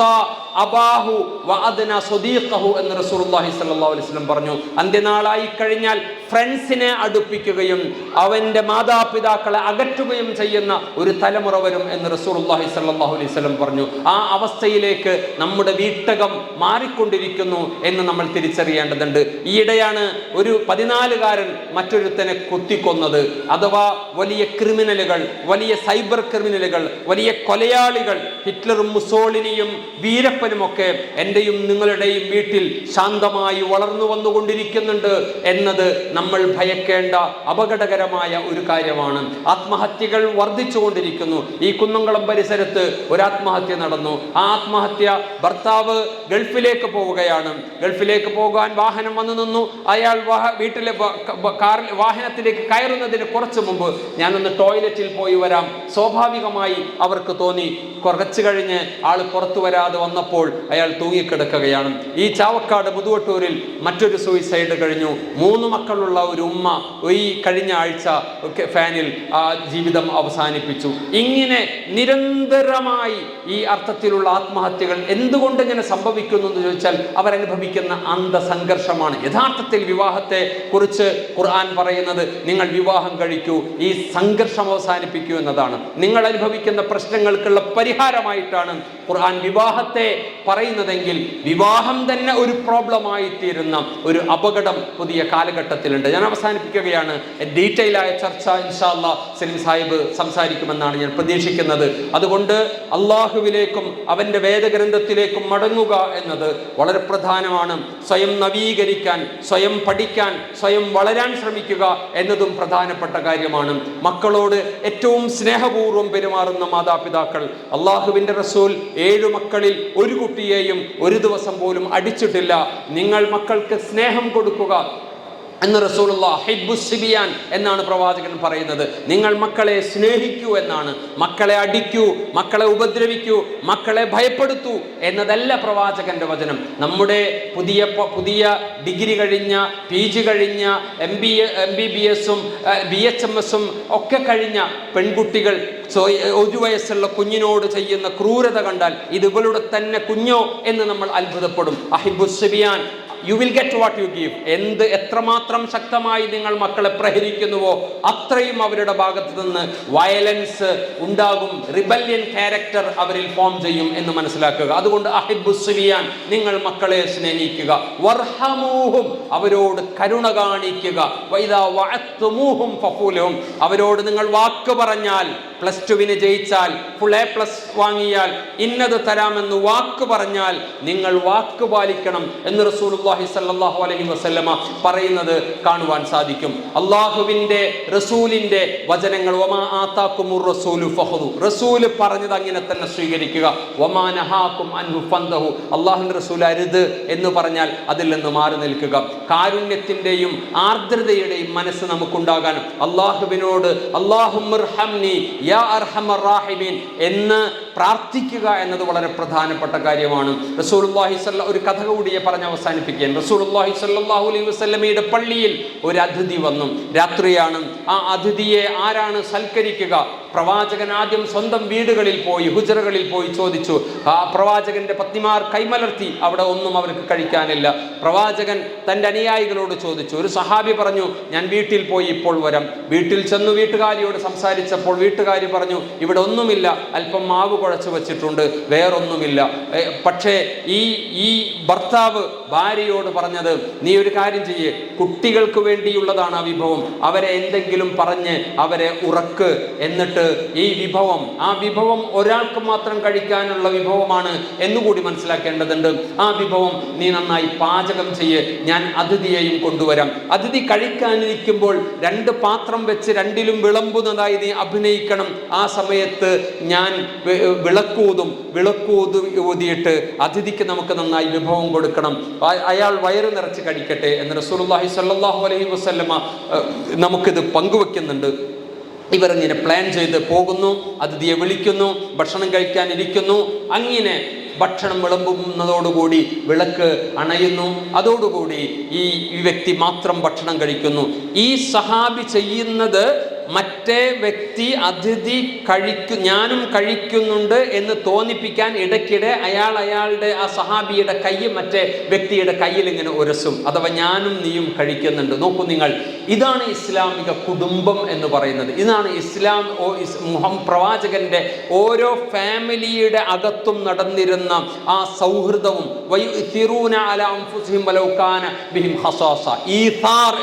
അബാഹു വഅദ്ന സ്വദീഖഹു എന്ന് റസൂലുള്ളാഹി സ്വല്ലല്ലാഹു അലൈഹി വസല്ലം പറഞ്ഞു. അന്ത്യനാളായി കഴിഞ്ഞാൽ ഫ്രണ്ട്സിനെ അടുപ്പിക്കുകയും അവന്റെ മാതാപിതാക്കളെ അകറ്റുകയും ചെയ്യുന്ന ഒരു തലമുറ വരും എന്ന് റസൂലുള്ളാഹി സ്വല്ലല്ലാഹു അലൈഹി പറഞ്ഞു. ആ അവസ്ഥയിലേക്ക് നമ്മുടെ വീട്ടകം മാറിക്കൊണ്ടിരിക്കുന്നു എന്ന് നമ്മൾ തിരിച്ചറിയേണ്ടതുണ്ട്. ഈയിടെയാണ് ഒരു പതിനാലുകാരൻ മറ്റൊരുത്തനെ കുത്തിക്കൊന്നത്. അഥവാ വലിയ ക്രിമിനലുകൾ വലിയ സൈബർ ക്രിമിനലുകൾ വലിയ കൊലയാളികൾ ഹിറ്റ്ലറും മുസോളിനിയും വീരപ്പനുമൊക്കെ എന്റെയും നിങ്ങളുടെയും വീട്ടിൽ ശാന്തമായി വളർന്നു വന്നുകൊണ്ടിരിക്കുന്നുണ്ട് എന്നത് നമ്മൾ ഭയക്കേണ്ട അപകടകരമായ ഒരു കാര്യമാണ്. ആത്മഹത്യകൾ വർദ്ധിച്ചുകൊണ്ടിരിക്കുന്നു. ഈ കുന്നംകുളം പരിസരത്ത് ഒരു ആത്മഹത്യ നടന്നു. ആ ആത്മഹത്യ ഭർത്താവ് ഗൾഫിലേക്ക് പോവുകയാണ്. ഗൾഫിലേക്ക് പോകാൻ വാഹനം വന്നു നിന്നു. അയാൾ വീട്ടിലെ കാറിൽ വാഹനത്തിലേക്ക് കയറുന്നതിന് കുറച്ച് മുമ്പ് ഞാനൊന്ന് ടോയ്ലറ്റിൽ പോയി വരാം. സ്വാഭാവികമായി അവർക്ക് തോന്നി. കുറച്ച് കഴിഞ്ഞ് ആൾ പുറത്തു വരാതെ വന്നപ്പോൾ അയാൾ തൂങ്ങിക്കിടക്കുകയാണ്. ഈ ചാവക്കാട് മുതുവട്ടൂരിൽ മറ്റൊരു സൂയിസൈഡ് കഴിഞ്ഞു. മൂന്ന് മക്കളുള്ള ഒരു ഉമ്മ ഈ കഴിഞ്ഞ ആഴ്ച ഒക്കെ ഫാനിൽ ആ ജീവിതം അവസാനിപ്പിച്ചു. ഇങ്ങനെ നിരന്തരമായി ഈ അർത്ഥത്തിലുള്ള ആത്മഹത്യകൾ എന്തുകൊണ്ട് ഇങ്ങനെ സംഭവിക്കുന്നു എന്ന് ചോദിച്ചാൽ അവരനുഭവിക്കുന്ന അന്തസംഘർഷമാണ് യഥാർത്ഥത്തിൽ വിവാഹത്തെ കുറിച്ച് ഖുർആൻ പറയുന്നത് നിങ്ങൾ വിവാഹം കഴിക്കൂ ഈ സംഘർഷം അവസാനിപ്പിക്കൂ എന്നതാണ്. നിങ്ങൾ അനുഭവിക്കുന്ന പ്രശ്നങ്ങൾക്കുള്ള പരിഹാരമായിട്ടാണ് ഖുർആൻ വിവാഹത്തെ പറയുന്നതെങ്കിൽ വിവാഹം തന്നെ ഒരു പ്രോബ്ലമായി തീരുന്ന ഒരു അപകടം പുതിയ കാലഘട്ടത്തിലുണ്ട് ഞാൻ അവസാനിപ്പിക്കുകയാണ്. ഡീറ്റെയിൽ ആയ ചർച്ച ഇൻഷാല്ല സലിം സാഹിബ് സംസാരിക്കുമെന്നാണ് ഞാൻ പ്രതീക്ഷിക്കുന്നത്. അതുകൊണ്ട് അള്ളാഹുവിലേക്കും അവന്റെ വേദഗ്രന്ഥത്തിലേക്കും മടങ്ങുക എന്നത് വളരെ പ്രധാനമാണ്. സ്വയം നവീകരിക്കാൻ സ്വയം പഠിക്കാൻ സ്വയം വളരാൻ ശ്രമിക്കുക എന്നതും പ്രധാനപ്പെട്ട കാര്യമാണ്. മക്കളോട് ഏറ്റവും സ്നേഹപൂർവം പെരുമാറുന്ന മാതാപിതാക്കൾ അള്ളാഹുവിന്റെ റസൂൽ ഏഴ് മക്കളിൽ ഒരു കുട്ടിയെയും ഒരു ദിവസം പോലും അടിച്ചിട്ടില്ല. നിങ്ങൾ മക്കൾക്ക് സ്നേഹം കൊടുക്കുക എന്ന് റസൂലുള്ള ഹിബുസിബിയാൻ എന്നാണ് പ്രവാചകൻ പറയുന്നത്. നിങ്ങൾ മക്കളെ സ്നേഹിക്കൂ എന്നാണ്. മക്കളെ അടിക്കൂ മക്കളെ ഉപദ്രവിക്കൂ മക്കളെ ഭയപ്പെടുത്തൂ എന്നതല്ല പ്രവാചകന്റെ വചനം. നമ്മുടെ പുതിയ പുതിയ ഡിഗ്രി കഴിഞ്ഞ പി ജി കഴിഞ്ഞ M B M B B എസും ബി എച്ച് എം എസും ഒക്കെ കഴിഞ്ഞ പെൺകുട്ടികൾ ഒരു വയസ്സുള്ള കുഞ്ഞിനോട് ചെയ്യുന്ന ക്രൂരത കണ്ടാൽ ഇത് ഇവളുടെ തന്നെ കുഞ്ഞോ എന്ന് നമ്മൾ അത്ഭുതപ്പെടും. അഹിബുസിബിയാൻ you will get what you give എന്ത് എത്രമാത്രം ശക്തമായി നിങ്ങൾ മക്കളെ പ്രഹരിക്കുന്നുവോ അത്രയും അവരുടെ ഭാഗത്ത് നിന്ന് വയലൻസ് ഉണ്ടാകും. റിബല്യൻ ക്യാരക്ടർ അവരിൽ ഫോം ചെയ്യും എന്ന് മനസ്സിലാക്കുക. അതുകൊണ്ട് അഹിബുസുലിയാൻ നിങ്ങൾ മക്കളെ സ്നേഹിക്കുക. വർഹമൂഹും അവരോട് കരുണ കാണിക്കുക. വൈദാ വഅത്തുമൂഹും ഫഫൂലഹും അവരോട് നിങ്ങൾ വാക്ക് പറഞ്ഞാൽ പ്ലസ് ടുവിന് ജയിച്ചാൽ ഫുൾ എ പ്ലസ് വാങ്ങിയാൽ ഇന്നത് തരാമെന്ന് വാക്ക് പറഞ്ഞാൽ നിങ്ങൾ വാക്ക് പാലിക്കണം എന്ന് റസൂലുള്ളാഹി റസൂലുള്ളാഹി സല്ലല്ലാഹു അലൈഹി വസല്ലമ പറയുന്നത് കാണുവാൻ സാധിക്കും. അള്ളാഹുവിന്റെ റസൂലിന്റെ വചനങ്ങൾ ഒമാ ആതാക്കുമുർ റസൂലു ഫഹദു റസൂൽ പറഞ്ഞത് അങ്ങനെ തന്നെ സ്വീകരിക്കുക. ഒമാ നഹാക്കും അൻഹു ഫന്തഹു അല്ലാഹുവിന്റെ റസൂൽ അരുത് എന്ന് പറഞ്ഞാൽ അതിൽ നിന്ന് മാറി നിൽക്കുക. കാരുണ്യത്തിന്റെയും ആർദ്രതയുടെയും മനസ്സ് നമുക്കുണ്ടാകാൻ അള്ളാഹുവിനോട് അള്ളാഹുമിർഹംനി യാ അർഹമർ റാഹിമീൻ എന്ന് പ്രാർത്ഥിക്കുക എന്നത് വളരെ പ്രധാനപ്പെട്ട കാര്യമാണ്. റസൂൽ ഒരു കഥ കൂടിയെ പറഞ്ഞ് അവസാനിപ്പിക്കുകയാണ് റസൂലുള്ളാഹി സ്വല്ലല്ലാഹു അലൈഹി വസല്ലമയുടെ പള്ളിയിൽ ഒരു അതിഥി വന്നു. രാത്രിയാണ് ആ അതിഥിയെ ആരാണ് സൽക്കരിക്കുക? പ്രവാചകൻ ആദ്യം സ്വന്തം വീടുകളിൽ പോയി ഹുജറകളിൽ പോയി ചോദിച്ചു ആ പ്രവാചകന്റെ പത്നിമാർ കൈമലർത്തി അവിടെ ഒന്നും അവർക്ക് കഴിക്കാനില്ല. പ്രവാചകൻ തന്റെ അനുയായികളോട് ചോദിച്ചു ഒരു സഹാബി പറഞ്ഞു ഞാൻ വീട്ടിൽ പോയി ഇപ്പോൾ വരാം. വീട്ടിൽ ചെന്നു വീട്ടുകാരിയോട് സംസാരിച്ചപ്പോൾ വീട്ടുകാരി പറഞ്ഞു ഇവിടെ ഒന്നുമില്ല അല്പം മാവ് കുഴച്ച് വെച്ചിട്ടുണ്ട് വേറൊന്നുമില്ല. പക്ഷേ ഈ ഈ ഭർത്താവ് ഭാര്യയോട് പറഞ്ഞത് നീ ഒരു കാര്യം ചെയ്യേ കുട്ടികൾക്ക് വേണ്ടിയുള്ളതാണ് ആ വിഭവം അവരെ എന്തെങ്കിലും പറഞ്ഞ് അവരെ ഉറക്ക് എന്നിട്ട് ഈ വിഭവം ആ വിഭവം ഒരാൾക്ക് മാത്രം കഴിക്കാനുള്ള വിഭവമാണ് എന്നുകൂടി മനസ്സിലാക്കേണ്ടതുണ്ട്. ആ വിഭവം നീ നന്നായി പാചകം ചെയ്യ് ഞാൻ അതിഥിയെയും കൊണ്ടുവരാം. അതിഥി കഴിക്കാനിരിക്കുമ്പോൾ രണ്ട് പാത്രം വെച്ച് രണ്ടിലും വിളമ്പുന്നതായി നീ അഭിനയിക്കണം. ആ സമയത്ത് ഞാൻ വിളക്കൂതും വിളക്കൂത് ഊതിയിട്ട് അതിഥിക്ക് നമുക്ക് നന്നായി വിഭവം കൊടുക്കണം. അയാൾ വയറ് നിറച്ച് കഴിക്കട്ടെ എന്ന് റസൂലുള്ളാഹി സ്വല്ലല്ലാഹു അലൈഹി വസല്ലമ നമുക്കിത് പങ്കുവെക്കുന്നുണ്ട്. ഇവരിങ്ങനെ പ്ലാൻ ചെയ്ത് പോകുന്നു അതിഥിയെ വിളിക്കുന്നു ഭക്ഷണം കഴിക്കാൻ ഇരിക്കുന്നു അങ്ങനെ ഭക്ഷണം വിളമ്പുന്നതോടുകൂടി വിളക്ക് അണയുന്നു. അതോടുകൂടി ഈ വ്യക്തി മാത്രം ഭക്ഷണം കഴിക്കുന്നു. ഈ സഹാബി ചെയ്യുന്നത് മറ്റേ വ്യക്തി അതിഥി കഴിക്കു ഞാനും കഴിക്കുന്നുണ്ട് എന്ന് തോന്നിപ്പിക്കാൻ ഇടയ്ക്കിടെ അയാൾ അയാളുടെ ആ സഹാബിയുടെ കൈ മറ്റേ വ്യക്തിയുടെ കയ്യിൽ ഇങ്ങനെ ഉരസും. അഥവാ ഞാനും നീയും കഴിക്കുന്നുണ്ട്. നോക്കൂ നിങ്ങൾ ഇതാണ് ഇസ്ലാമിക കുടുംബം എന്ന് പറയുന്നത്. ഇതാണ് ഇസ്ലാം പ്രവാചകന്റെ ഓരോ ഫാമിലിയുടെ അകത്തും നടന്നിരുന്ന ആ സൗഹൃദവും.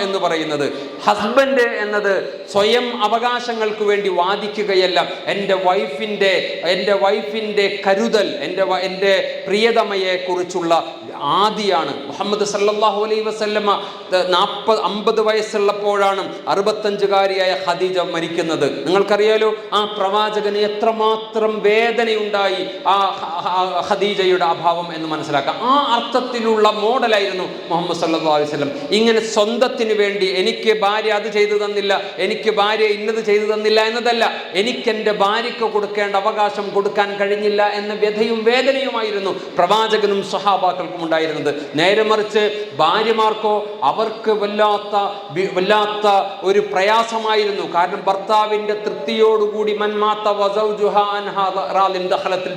എന്ന് പറയുന്നത്. ഹസ്ബൻഡ് എന്നത് സ്വയം അവകാശങ്ങൾക്ക് വേണ്ടി വാദിക്കുകയല്ല. എന്റെ വൈഫിന്റെ എന്റെ വൈഫിന്റെ കരുതൽ എന്റെ എന്റെ പ്രിയതമയെ കുറിച്ചുള്ള ആദിയാണ്. മുഹമ്മദ് സല്ലാഹു അലൈ വസല്ലമ നാൽപ്പത് അമ്പത് വയസ്സുള്ളപ്പോഴാണ് അറുപത്തഞ്ചുകാരിയായ ഖദീജ മരിക്കുന്നത്. നിങ്ങൾക്കറിയാലോ ആ പ്രവാചകന് എത്രമാത്രം വേദനയുണ്ടായി ആ ഖദീജയുടെ അഭാവം എന്ന് മനസ്സിലാക്കാം. ആ അർത്ഥത്തിലുള്ള മോഡലായിരുന്നു മുഹമ്മദ് സല്ലാ അലൈഹി വസല്ലം. ഇങ്ങനെ സ്വന്തത്തിന് വേണ്ടി എനിക്ക് ഭാര്യ അത് ചെയ്തു തന്നില്ല എനിക്ക് ഭാര്യ ഇന്നത് ചെയ്തു തന്നില്ല എന്നതല്ല എനിക്കെന്റെ ഭാര്യയ്ക്ക് കൊടുക്കേണ്ട അവകാശം കൊടുക്കാൻ കഴിഞ്ഞില്ല എന്ന വ്യഥയും വേദനയുമായിരുന്നു പ്രവാചകനും സഹാബാക്കൾക്കും ഉണ്ടായിരുന്നത്. നേരെ മറിച്ച് ഭാര്യമാർക്കോ അവർക്ക് വല്ലാത്ത വല്ലാത്ത ഒരു പ്രയാസമായിരുന്നു. കാരണം ഭർത്താവിന്റെ തൃപ്തിയോടുകൂടി മന്മാത്ത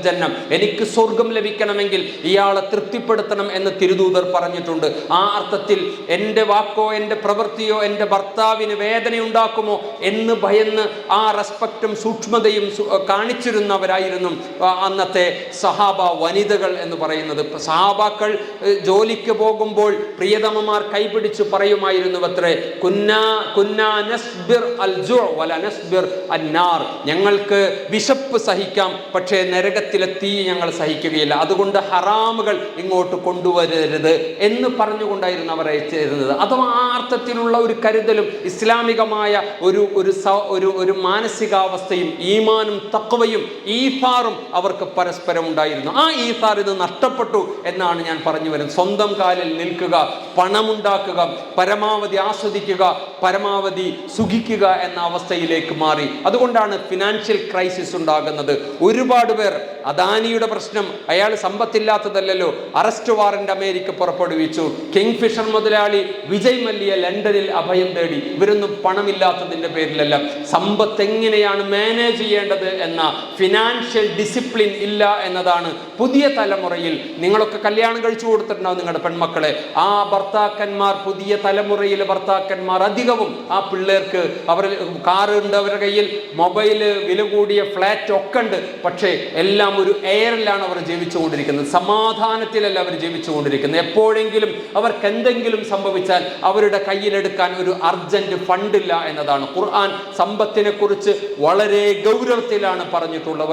ജന്നം. എനിക്ക് സ്വർഗം ലഭിക്കണമെങ്കിൽ ഇയാളെ തൃപ്തിപ്പെടുത്തണം എന്ന് തിരുദൂതർ പറഞ്ഞിട്ടുണ്ട്. ആ അർത്ഥത്തിൽ എന്റെ വാക്കോ എന്റെ പ്രവൃത്തിയോ എന്റെ ഭർത്താവിന് വേദനയുണ്ടാക്കുമോ എന്ന് ഭയന്ന് ആ റെസ്പെക്റ്റും സൂക്ഷ്മതയും കാണിച്ചിരുന്നവരായിരുന്നു അന്നത്തെ സഹാബ വനിതകൾ എന്ന് പറയുന്നത്. സഹാബാക്കൾ ജോലിക്ക് പോകുമ്പോൾ പ്രിയതമമാർ കൈപിടിച്ച് പറയുമായിരുന്നു അത്രേ കുന്നാ കുന്നാ നസ്ബിർ അൽ ജുഅ വല നസ്ബിർ അന്നാർ ഞങ്ങൾക്ക് വിശപ്പ് സഹിക്കാം പക്ഷേ നരകത്തിലെ തീ ഞങ്ങൾ സഹിക്കുകയില്ല. അതുകൊണ്ട് ഹറാമുകൾ ഇങ്ങോട്ട് കൊണ്ടുവരരുത് എന്ന് പറഞ്ഞുകൊണ്ടായിരുന്നു അവർ അയച്ചിരുന്നത് അഥവാ ആ അർത്ഥത്തിലുള്ള ഒരു കരുതലും ഇസ്ലാമികമായ ഒരു ഒരു ഒരു ഒരു മാനസികാവസ്ഥയും ഈമാനും തക്വയും ഈഫാറും അവർക്ക് പരസ്പരം ഉണ്ടായിരുന്നു ആ ഈഫാർ ഇത് നഷ്ടപ്പെട്ടു എന്നാണ് ഞാൻ പറഞ്ഞു വരും. സ്വന്തം കാലിൽ നിൽക്കുക പണമുണ്ടാക്കുക പരമാവധി ആസ്വദിക്കുക പരമാവധി സുഖിക്കുക എന്ന അവസ്ഥയിലേക്ക് മാറി. അതുകൊണ്ടാണ് ഫിനാൻഷ്യൽ ക്രൈസിസ് ഉണ്ടാകുന്നത്. ഒരുപാട് പേർ അദാനിയുടെ പ്രശ്നം അയാൾ സമ്പത്തില്ലാത്തതല്ലോ അറസ്റ്റ് വാറന്റ് അമേരിക്ക പുറപ്പെടുവിച്ചു. കിങ് ഫിഷർ മുതലാളി വിജയ് മല്യ ലണ്ടനിൽ അഭയം തേടി. ഇവരൊന്നും പണമില്ലാത്തതിന്റെ പേരിലല്ല. സമ്പത്ത് എങ്ങനെയാണ് മാനേജ് ചെയ്യേണ്ടത് എന്ന ഫിനാൻഷ്യൽ ഡിസിപ്ലിൻ ഇല്ല എന്നതാണ് പുതിയ തലമുറയിൽ. നിങ്ങളൊക്കെ കല്യാണം കഴിച്ചു? കൊടുത്തിട്ടുണ്ടാവും നിങ്ങളുടെ പെൺമക്കളെ. ആ ഭർത്താക്കന്മാർ പുതിയ തലമുറയിലെ ഭർത്താക്കന്മാർ അധികവും ആ പിള്ളേർക്ക് അവർ കാറ് ഉണ്ട് അവരുടെ കയ്യിൽ മൊബൈൽ വില കൂടിയ ഫ്ലാറ്റ് ഒക്കെ ഉണ്ട്. പക്ഷേ എല്ലാം ഒരു എയറിലാണ് അവർ ജീവിച്ചുകൊണ്ടിരിക്കുന്നത്. സമാധാനത്തിലല്ല അവർ ജീവിച്ചുകൊണ്ടിരിക്കുന്നത്. എപ്പോഴെങ്കിലും അവർക്ക് എന്തെങ്കിലും സംഭവിച്ചാൽ അവരുടെ കയ്യിലെടുക്കാൻ ഒരു അർജന്റ് ഫണ്ടില്ല എന്നതാണ്. ഖുർആൻ സമ്പത്തിനെ കുറിച്ച് വളരെ ഗൗരവത്തിലാണ് പറഞ്ഞിട്ടുള്ളത്.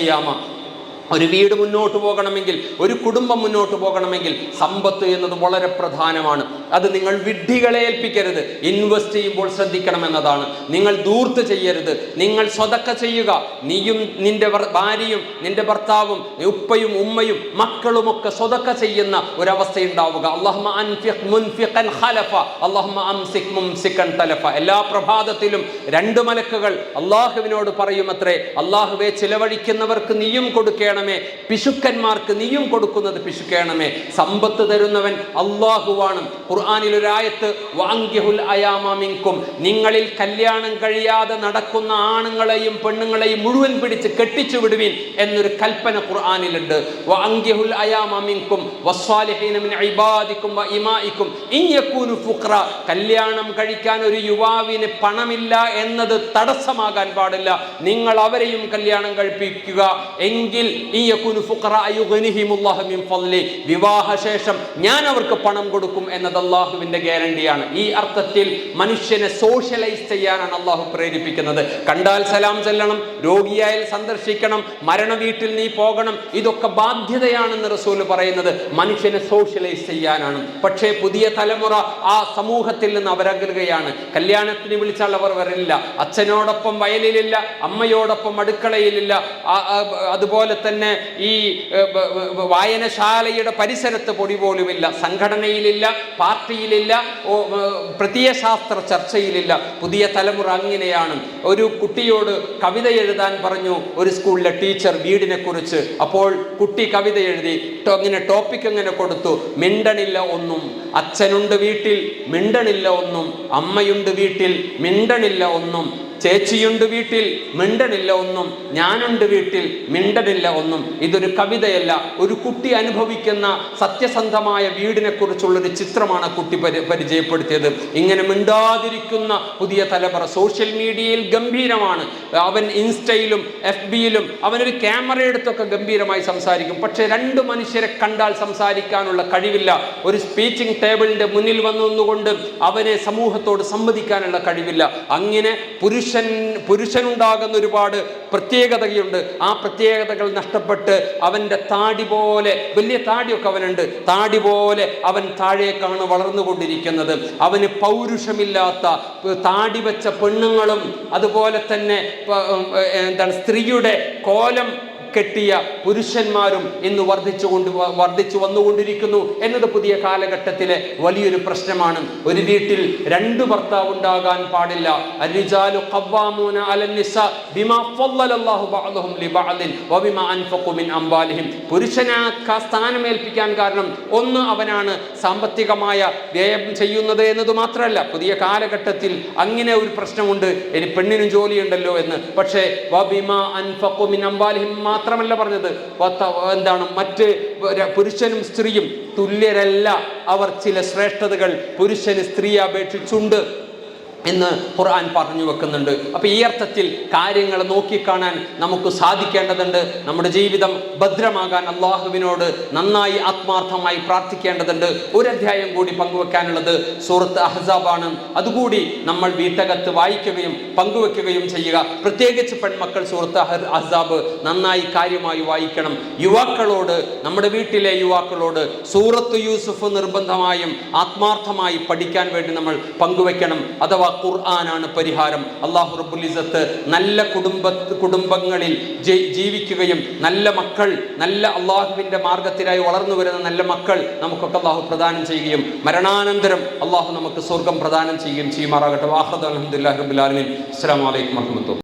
ഖിയാമ. ഒരു വീട് മുന്നോട്ട് പോകണമെങ്കിൽ ഒരു കുടുംബം മുന്നോട്ട് പോകണമെങ്കിൽ സമ്പത്ത് എന്നത് വളരെ പ്രധാനമാണ്. അത് നിങ്ങൾ വിഡ്ഢികളെ ഏൽപ്പിക്കരുത്. ഇൻവെസ്റ്റ് ചെയ്യുമ്പോൾ ശ്രദ്ധിക്കണം എന്നതാണ് നിങ്ങൾ ദൂർത്ത് ചെയ്യരുത്. നിങ്ങൾ സ്വതക്ക ചെയ്യുക. നീയും നിന്റെ ഭാര്യയും നിന്റെ ഭർത്താവും ഉപ്പയും ഉമ്മയും മക്കളുമൊക്കെ സ്വതക്ക ചെയ്യുന്ന ഒരവസ്ഥ ഉണ്ടാവുക. അല്ലാഹുമ്മ അൻഫിഖ് മുൻഫിഖൻ ഖലഫ. അല്ലാഹുമ്മ അംസിക് മുംസികൻ തലഫ. എല്ലാ പ്രഭാതത്തിലും രണ്ട് മലക്കുകൾ അള്ളാഹുവിനോട് പറയുമത്രേ അള്ളാഹുവെ ചിലവഴിക്കുന്നവർക്ക് നീയും കൊടുക്കണമേ. പിശുക്കന്മാർക്ക് നീയും കൊടുക്കുന്നത് പിശുക്കേണമേ. സമ്പത്ത് തരുന്നവൻ അള്ളാഹുവാണ് ഖുർആനിൽ ഒരായത്ത് വാങ്ക്യഹുൽ അയാമിൻകും നിങ്ങളിൽ കല്യാണം കഴിയാതെ നടക്കുന്ന ആണുങ്ങളെയും പെണ്ണുങ്ങളെയും മുഴുവൻ പിടിച്ച് കെട്ടിച്ചു വിടുവിൻ എന്നൊരു കൽപ്പന ഖുർആാനിലുണ്ട്. വാങ്ക്യഹുൽ മിൻ ഇബാദിക്കും കല്യാണം കഴിക്കാൻ ഒരു യുവാവിന് പണമില്ല എന്നത് തടസ്സമാകാൻ പാടില്ല നിങ്ങൾ അവരെയും കല്യാണം കഴിപ്പിക്കുക എങ്കിൽ വിവാഹശേഷം ഞാൻ അവർക്ക് പണം കൊടുക്കും എന്നത് അള്ളാഹുവിന്റെ ഗ്യാരണ്ടിയാണ്. ഈ അർത്ഥത്തിൽ മനുഷ്യനെ സോഷ്യലൈസ് ചെയ്യാനാണ് അള്ളാഹു പ്രേരിപ്പിക്കുന്നത്. കണ്ടാൽ സലാം ചെല്ലണം രോഗിയായാൽ സന്ദർശിക്കണം മരണ വീട്ടിൽ നീ പോകണം ഇതൊക്കെ ബാധ്യതയാണെന്ന് റസൂൽ പറയുന്നത് മനുഷ്യനെ സോഷ്യലൈസ് ചെയ്യാനാണ്. പക്ഷേ പുതിയ തലമുറ ആ സമൂഹത്തിൽ നിന്ന് അവരകലുകയാണ്. കല്യാണത്തിന് വിളിച്ചാൽ അവർ വരില്ല അച്ഛനോടൊപ്പം വയലിലില്ല അമ്മയോടൊപ്പം അടുക്കളയിലില്ല അതുപോലെ തന്നെ ഈ വായനശാലയുടെ പരിസരത്ത് പൊടി പോലുമില്ല സംഘടനയിലില്ല പാർട്ടിയിലില്ല പ്രത്യയശാസ്ത്ര ചർച്ചയിലില്ല. പുതിയ തലമുറ അങ്ങനെയാണ്. ഒരു കുട്ടിയോട് കവിത എഴുതാൻ പറഞ്ഞു ഒരു സ്കൂളിലെ ടീച്ചർ വീടിനെ കുറിച്ച് അപ്പോൾ കുട്ടി കവിത എഴുതി അങ്ങനെ ടോപ്പിക് അങ്ങനെ കൊടുത്തു. മിണ്ടണില്ല ഒന്നും. അച്ഛനുണ്ട് വീട്ടിൽ മിണ്ടണില്ല ഒന്നും. അമ്മയുണ്ട് വീട്ടിൽ മിണ്ടണില്ല ഒന്നും. ചേച്ചിയുണ്ട് വീട്ടിൽ മിണ്ടനില്ല ഒന്നും. ഞാനുണ്ട് വീട്ടിൽ മിണ്ടനില്ല ഒന്നും. ഇതൊരു കവിതയല്ല. ഒരു കുട്ടി അനുഭവിക്കുന്ന സത്യസന്ധമായ വീടിനെ കുറിച്ചുള്ള ഒരു ചിത്രമാണ് കുട്ടി പരി പരിചയപ്പെടുത്തിയത്. ഇങ്ങനെ മിണ്ടാതിരിക്കുന്ന പുതിയ തലമുറ സോഷ്യൽ മീഡിയയിൽ ഗംഭീരമാണ്. അവൻ ഇൻസ്റ്റയിലും എഫ് ബിയിലും അവനൊരു ക്യാമറ എടുത്തൊക്കെ ഗംഭീരമായി സംസാരിക്കും. പക്ഷെ രണ്ട് മനുഷ്യരെ കണ്ടാൽ സംസാരിക്കാനുള്ള കഴിവില്ല. ഒരു സ്പീച്ചിങ് ടേബിളിന്റെ മുന്നിൽ വന്നുകൊണ്ട് അവനെ സമൂഹത്തോട് സംവദിക്കാനുള്ള കഴിവില്ല. അങ്ങനെ പുരുഷൻ പുരുഷനുണ്ടാകുന്ന ഒരുപാട് പ്രത്യേകതയുണ്ട് ആ പ്രത്യേകതകൾ നഷ്ടപ്പെട്ട് അവന്റെ താടി പോലെ വലിയ താടിയൊക്കെ അവനുണ്ട്. താടി പോലെ അവൻ താഴേക്കാണ് വളർന്നുകൊണ്ടിരിക്കുന്നത്. അവന് പൗരുഷമില്ലാത്ത താടി വെച്ച പെണ്ണുങ്ങളും അതുപോലെ തന്നെ എന്താണ് സ്ത്രീയുടെ കോലം കെട്ടിയ പുരുഷന്മാരും ഇന്ന് വർദ്ധിച്ചു കൊണ്ട് വർദ്ധിച്ചു വന്നുകൊണ്ടിരിക്കുന്നു എന്നത് പുതിയ കാലഘട്ടത്തിലെ വലിയൊരു പ്രശ്നമാണ്. ഒരു വീട്ടിൽ രണ്ട് ഭർത്താവ് ഉണ്ടാകാൻ പാടില്ല. പുരുഷനെ ആ സ്ഥാനമേൽപ്പിക്കാൻ കാരണം ഒന്ന് അവനാണ് സാമ്പത്തികമായ വ്യയം ചെയ്യുന്നത് എന്നത് മാത്രമല്ല. പുതിയ കാലഘട്ടത്തിൽ അങ്ങനെ ഒരു പ്രശ്നമുണ്ട്. ഇനി പെണ്ണിനും ജോലിയുണ്ടല്ലോ എന്ന്. പക്ഷേ അംവാലിഹിം മാത്രമല്ല പറഞ്ഞത് എന്താണ് മറ്റ് പുരുഷനും സ്ത്രീയും തുല്യരല്ല. അവർ ചില ശ്രേഷ്ഠതകൾ പുരുഷന് സ്ത്രീയെ അപേക്ഷിച്ചുണ്ട്. എന്ന് ഖുർആൻ പറഞ്ഞു വെക്കുന്നുണ്ട്. അപ്പോൾ ഈ അർത്ഥത്തിൽ കാര്യങ്ങൾ നോക്കിക്കാണാൻ നമുക്ക് സാധിക്കേണ്ടതുണ്ട്. നമ്മുടെ ജീവിതം ഭദ്രമാകാൻ അള്ളാഹുവിനോട് നന്നായി ആത്മാർത്ഥമായി പ്രാർത്ഥിക്കേണ്ടതുണ്ട്. ഒരു അധ്യായം കൂടി പങ്കുവെക്കാനുള്ളത് സൂറത്ത് അഹ്സാബാണ്. അതുകൂടി നമ്മൾ വീട്ടകത്ത് വായിക്കുകയും പങ്കുവെക്കുകയും ചെയ്യുക. പ്രത്യേകിച്ച് പെൺമക്കൾ സൂറത്ത് അഹ് അഹ്സാബ് നന്നായി കാര്യമായി വായിക്കണം. യുവാക്കളോട് നമ്മുടെ വീട്ടിലെ യുവാക്കളോട് സൂറത്ത് യൂസുഫ് നിർബന്ധമായും ആത്മാർത്ഥമായി പഠിക്കാൻ വേണ്ടി നമ്മൾ പങ്കുവെക്കണം. അഥവാ ഖുർആനാണ് പരിഹാരം. അള്ളാഹു റബുലിസത്ത് നല്ല കുടുംബ കുടുംബങ്ങളിൽ ജീവിക്കുകയും നല്ല മക്കൾ നല്ല അള്ളാഹുവിന്റെ മാർഗത്തിലായി വളർന്നു വരുന്ന നല്ല മക്കൾ നമുക്കൊക്കെ അള്ളാഹു പ്രദാനം ചെയ്യുകയും മരണാനന്തരം അള്ളാഹു നമുക്ക് സ്വർഗം പ്രദാനം ചെയ്യുകയും ചെയ്യുമാറാകട്ടെ. വാഹദ് അലഹമുല്ലാ റബുലാലിൻ അസ്സാം വലൈക്കും വർഹമത്തുള്ള